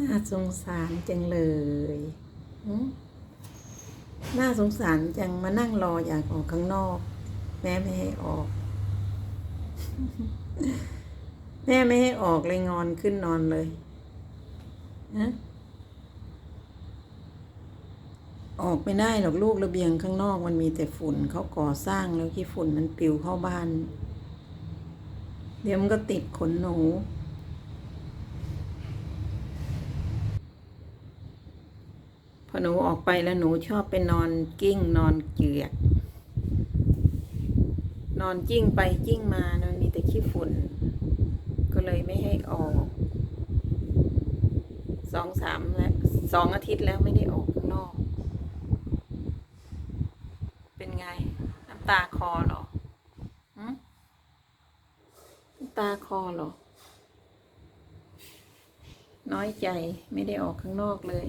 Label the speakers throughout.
Speaker 1: น่าสงสารจังเลยน่าสงสารจังมานั่งรออยากออกข้างนอก แม่ไม่ให้ออก แม่ไม่ให้ออกเลยงอนขึ้นนอนเลยฮะออกไม่ได้หรอกลูกระเบียงข้างนอกมันมีแต่ฝุ่นเขาก่อสร้างแล้วที่ฝุ่นมันปิวเข้าบ้าน เดี๋ยวมันก็ติดขนหนู อหนูออกไปแล้วหนูชอบไปนอนกิ้งนอนเจือกนอนจิ้งไปจิ้งมามันมีแต่ขี้ฝุ่น ก็เลยไม่ให้ออกสองสามแล้วสองอาทิตย์แล้วไม่ได้ออกข้างนอก เป็นไง น้ำตาคอเหรอหึน้ำตาคอเหรอ น้อยใจไม่ได้ออกข้างนอกเลย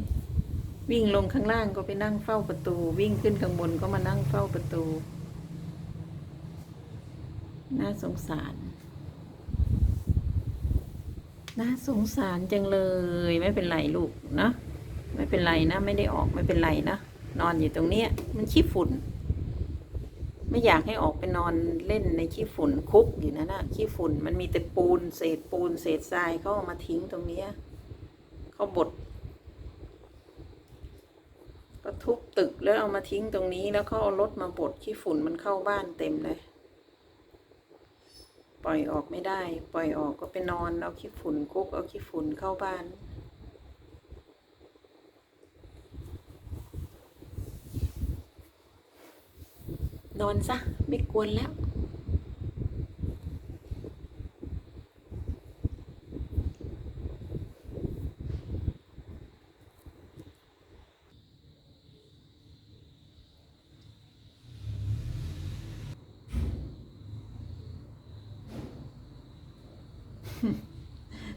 Speaker 1: วิ่งลงข้างล่างก็ไปนั่งเฝ้าประตู วิ่งขึ้นข้างบนก็มานั่งเฝ้าประตู น่าสงสาร น่าสงสารจังเลย ไม่เป็นไรลูกนะไม่เป็นไรนะไม่ได้ออกไม่เป็นไรนะนอนอยู่ตรงเนี้ย มันขี้ฝุ่น ไม่อยากให้ออกไปนอนเล่นในขี้ฝุ่นคุกอยู่นะนะขี้ฝุ่นมันมีแต่ปูน เศษปูน เศษทรายเขาเอามาทิ้งตรงเนี้ยเขาบด ก็ทุบตึกแล้วเอามาทิ้งตรงนี้แล้วเขาเอารถมาบดขี้ฝุ่นมันเข้าบ้านเต็มเลย ปล่อยออกไม่ได้ ปล่อยออกก็ไปนอนเอาขี้ฝุ่นคุกเอาขี้ฝุ่นเข้าบ้านนอนซะ ไม่กวนแล้ว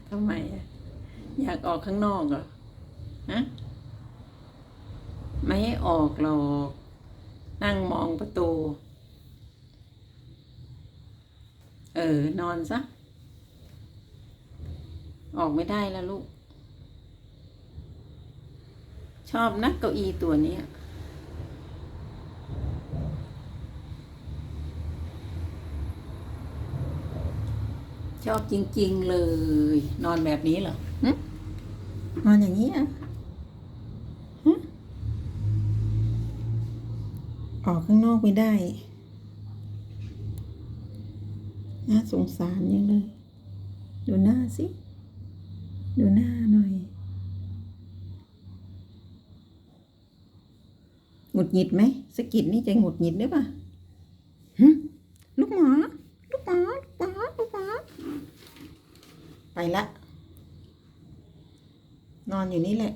Speaker 1: ทำไมอะอยากออกข้างนอกเหรอฮะไม่ให้ออกหรอกนั่งมองประตู เออ นอนซะ ออกไม่ได้แล้วลูก ชอบนักเก้าอี้ตัวนี้ ชอบจริง ๆ เลย นอนแบบนี้เหรอนอนอย่างนี้อะออกข้างนอกไม่ได้น่าสงสารยังเลย ดูหน้าสิ ดูหน้าหน่อยหงุดหงิดไหมสกิดนี่ใจหงุดหงิดหรือเปล่าลูกหมาลูกหมาลูกหมาลูกหมา ไปละ นอนอยู่นี่แหละ